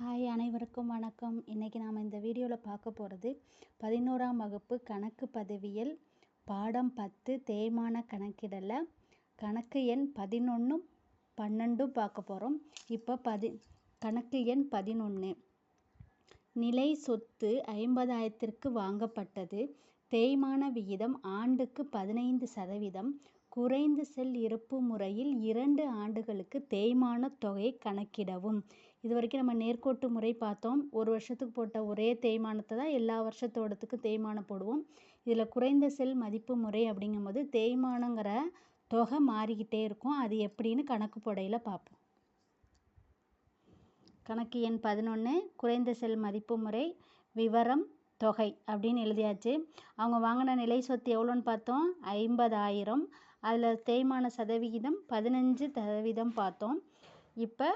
Hi அனைவருக்கும் வணக்கம். இன்றைக்கி நாம் இந்த வீடியோவில் பார்க்க போகிறது பதினோராம் வகுப்பு கணக்கு பதவியல் பாடம் பத்து தேய்மான கணக்கிடலை. கணக்கு எண் பதினொன்றும் பன்னெண்டும் பார்க்க போகிறோம் இப்போ பதி கணக்கு எண் பதினொன்று நிலை சொத்து ஐம்பதாயிரத்திற்கு வாங்கப்பட்டது. தேய்மான விகிதம் ஆண்டுக்கு பதினைந்து சதவீதம். குறைந்து செல் இருப்பு முறையில் இரண்டு ஆண்டுகளுக்கு தேய்மான தொகையை கணக்கிடவும். இது வரைக்கும் நம்ம நேர்கோட்டு முறை பார்த்தோம். ஒரு வருஷத்துக்கு போட்ட ஒரே தேய்மானத்தை தான் எல்லா வருஷத்தோடத்துக்கும் தேய்மானம் போடுவோம். இதில் குறைந்த செல் மதிப்பு முறை அப்படிங்கும்போது தேய்மானங்கிற தொகை மாறிக்கிட்டே இருக்கும். அது எப்படின்னு கணக்கு புடையில் பார்ப்போம். கணக்கு எண் பதினொன்று குறைந்த செல் மதிப்பு முறை விவரம் தொகை அப்படின்னு எழுதியாச்சு. அவங்க வாங்கின நிலை சொத்து எவ்வளோன்னு பார்த்தோம். ஐம்பதாயிரம். அதில் தேய்மான சதவிகிதம் பதினஞ்சு சதவீதம் பார்த்தோம். இப்போ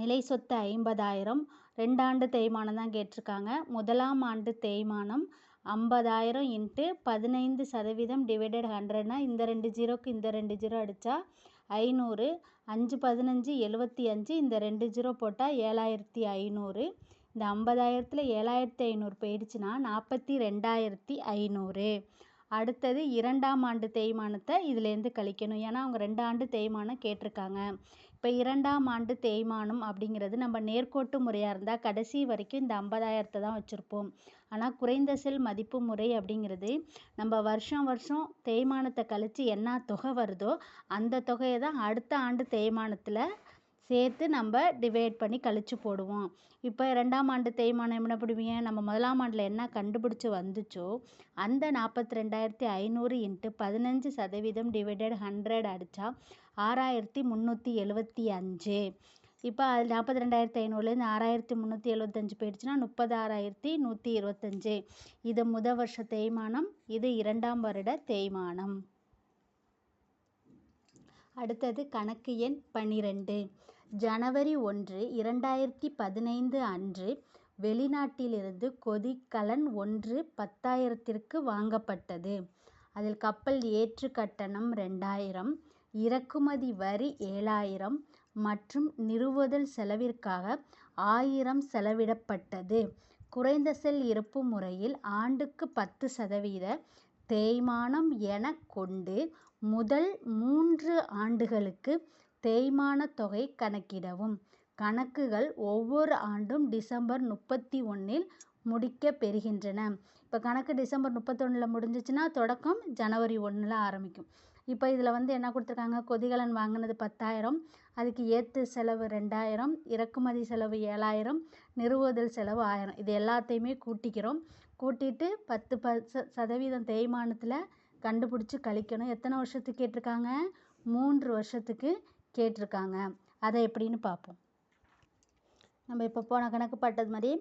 நிலை சொத்து ஐம்பதாயிரம். ரெண்டாண்டு தேய்மானம் தான் கேட்டிருக்காங்க. முதலாம் ஆண்டு தேய்மானம் ஐம்பதாயிரம் இன்ட்டு பதினைந்து சதவீதம் டிவைடட் ஹண்ட்ரட்னா இந்த ரெண்டு ஜீரோக்கு இந்த ரெண்டு ஜீரோ அடித்தா ஐநூறு. அஞ்சு பதினஞ்சு எழுபத்தி அஞ்சு இந்த ரெண்டு ஜீரோ போட்டால் ஏழாயிரத்தி ஐநூறு. இந்த ஐம்பதாயிரத்தில் ஏழாயிரத்தி ஐநூறு போயிடுச்சுன்னா நாற்பத்தி ரெண்டாயிரத்தி ஐநூறு. அடுத்தது இரண்டாம் ஆண்டு தேய்மானத்தை இதுலேருந்து கழிக்கணும். ஏன்னா அவங்க ரெண்டு ஆண்டு தேய்மானம் கேட்டிருக்காங்க. இப்போ இரண்டாம் ஆண்டு தேய்மானம் அப்படிங்கிறது நம்ம நேர்கோட்டு முறையாக இருந்தால் கடைசி வரைக்கும் இந்த ஐம்பதாயிரத்தை தான் வச்சுருப்போம். ஆனால் குறைந்த செல் மதிப்பு முறை அப்படிங்கிறது நம்ம வருஷம் வருஷம் தேய்மானத்தை கழித்து என்ன தொகை வருதோ அந்த தொகையை தான் அடுத்த ஆண்டு தேய்மானத்தில் சேர்த்து நம்ம டிவைட் பண்ணி கழித்து போடுவோம். இப்போ ரெண்டாம் ஆண்டு தேய்மானம் என்ன பண்ணுவீங்க? நம்ம முதலாம் ஆண்டில் என்ன கண்டுபிடிச்சி வந்துச்சோ அந்த நாற்பத்தி ரெண்டாயிரத்தி ஐநூறு இன்ட்டு பதினஞ்சு சதவீதம் டிவைடட் ஹண்ட்ரட் அடித்தா ஆறாயிரத்தி முந்நூற்றி எழுபத்தி அஞ்சு. இப்போ அது நாற்பத்தி ரெண்டாயிரத்தி ஐநூறுலேருந்து ஆறாயிரத்தி முந்நூற்றி எழுபத்தஞ்சு போயிடுச்சுன்னா முப்பதாறாயிரத்தி நூற்றி இருபத்தஞ்சு. இது முத வருஷ தேய்மானம் இது இரண்டாம் வருட தேய்மானம். அடுத்தது கணக்கு எண் பன்னிரெண்டு. ஜனவரி ஒன்று இரண்டாயிரத்தி பதினைந்து அன்று வெளிநாட்டிலிருந்து கொதிக்கலன் ஒன்று பத்தாயிரத்திற்கு வாங்கப்பட்டது. அதில் கப்பல் ஏற்று கட்டணம் ரெண்டாயிரம் இறக்குமதி வரி ஏழாயிரம் மற்றும் நிறுவுதல் செலவிற்காக ஆயிரம் செலவிடப்பட்டது. குறைந்த செல் இருப்பு முறையில் ஆண்டுக்கு பத்து சதவீத தேய்மானம் என கொண்டு முதல் மூன்று ஆண்டுகளுக்கு தேய்மானத் தொகை கணக்கிடவும். கணக்குகள் ஒவ்வொரு ஆண்டும் டிசம்பர் முப்பத்தி ஒன்றில் முடிக்க பெறுகின்றன. இப்போ கணக்கு டிசம்பர் முப்பத்தொன்னில் முடிஞ்சிச்சுன்னா தொடக்கம் ஜனவரி ஒன்றில் ஆரம்பிக்கும். இப்போ இதில் வந்து என்ன கொடுத்துருக்காங்க? கொதிகலன் வாங்கினது பத்தாயிரம் அதுக்கு ஏற்று செலவு ரெண்டாயிரம் இறக்குமதி செலவு ஏழாயிரம் நிறுவுதல் செலவு ஆயிரம். இது எல்லாத்தையுமே கூட்டிக்கிறோம். கூட்டிட்டு பத்து ப சதவீதம் தேய்மானத்தில் கண்டுபிடிச்சி கழிக்கணும். எத்தனை வருஷத்துக்கு கேட்டிருக்காங்க? மூன்று வருஷத்துக்கு கேட்டிருக்காங்க. அதை எப்படின்னு பார்ப்போம். நம்ம இப்போ போன கணக்கு பட்டது மாதிரி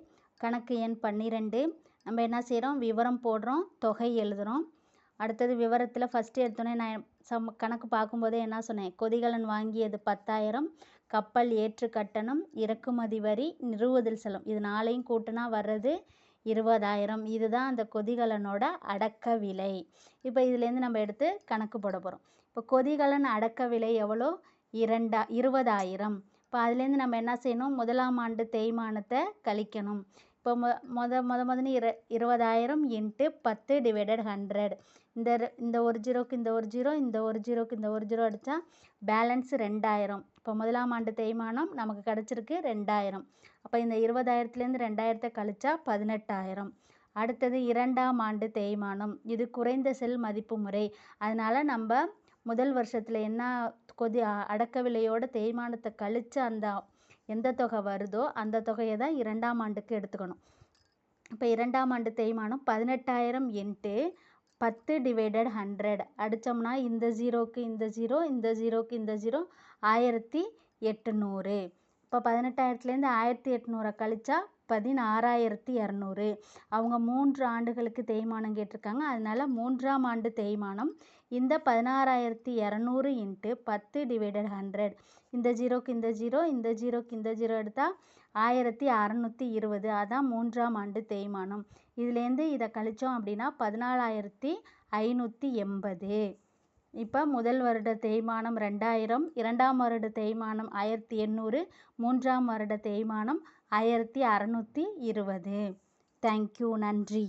கணக்கு எண் பன்னிரெண்டு. நம்ம என்ன செய்கிறோம் விவரம் போடுறோம். தொகை எழுதுகிறோம் அடுத்தது விவரத்தில் ஃபஸ்ட்டு எடுத்தோன்னே நான் சம் கணக்கு பார்க்கும்போதே என்ன சொன்னேன்? கொதிகலன் வாங்கியது பத்தாயிரம். கப்பல் ஏற்று கட்டணம் இறக்குமதி வரி நிறுவுதல் செலவு இது நாளையும் கூட்டினா வர்றது இருபதாயிரம். இதுதான் அந்த கொதிகலனோட அடக்க விலை. இப்போ இதுலேருந்து நம்ம எடுத்து கணக்கு போட போகிறோம் இப்போ கொதிகலன் அடக்க விலை எவ்வளோ? இரண்டா இருபதாயிரம். இப்போ அதுலேருந்து நம்ம என்ன செய்யணும்? முதலாம் ஆண்டு தேய்மானத்தை கழிக்கணும். இப்போ மொ மொத மொத முதன்னு இரு இருபதாயிரம் இன்ட்டு பத்து டிவைடட் ஹண்ட்ரட் இந்த இந்த ஒரு ஜீரோக்கு இந்த ஒரு ஜீரோ இந்த ஒரு ஜீரோக்கு இந்த ஒரு ஜீரோ அடித்தா பேலன்ஸ் ரெண்டாயிரம். இப்போ முதலாம் ஆண்டு தேய்மானம் நமக்கு கிடச்சிருக்கு ரெண்டாயிரம். அப்போ இந்த இருபதாயிரத்துலேருந்து ரெண்டாயிரத்தை கழிச்சா பதினெட்டாயிரம். அடுத்தது இரண்டாம் ஆண்டு தேய்மானம். இது குறைந்த செல் மதிப்பு முறை. அதனால் நம்ம முதல் வருஷத்தில் என்ன கொதி அடக்க விலையோட தேய்மானத்தை கழித்து அந்த எந்த தொகை வருதோ அந்த தொகையை தான் இரண்டாம் ஆண்டுக்கு எடுத்துக்கணும். இப்போ இரண்டாம் ஆண்டு தேய்மானம் பதினெட்டாயிரம் இன்ட்டு பத்து டிவைடட் ஹண்ட்ரட். அடித்தோம்னா இந்த ஜீரோக்கு இந்த ஜீரோ இந்த ஜீரோக்கு இந்த ஜீரோ ஆயிரத்தி எட்டுநூறு இப்போ பதினெட்டாயிரத்துலேருந்து ஆயிரத்தி எட்நூறை கழிச்சா பதினாறாயிரத்தி இரநூறு. அவங்க மூன்று ஆண்டுகளுக்கு தேய்மானம் கேட்டிருக்காங்க. அதனால் மூன்றாம் ஆண்டு தேய்மானம் இந்த பதினாறாயிரத்தி இரநூறு இன்ட்டு பத்து டிவைடட் ஹண்ட்ரட் இந்த ஜீரோக்கு இந்த ஜீரோ இந்த ஜீரோக்கு இந்த ஜீரோ எடுத்தால் ஆயிரத்தி அறநூற்றி இருபது. அதான் மூன்றாம் ஆண்டு தேய்மானம். இதுலேருந்து இதை கழித்தோம் அப்படின்னா பதினாலாயிரத்தி ஐநூற்றி எண்பது. இப்போ முதல் வருட தேய்மானம் ரெண்டாயிரம் இரண்டாம் வருட தேய்மானம் ஆயிரத்தி எண்ணூறு மூன்றாம் வருட தேய்மானம் ஆயிரத்தி அறநூற்றி இருபது. தேங்க்யூ நன்றி.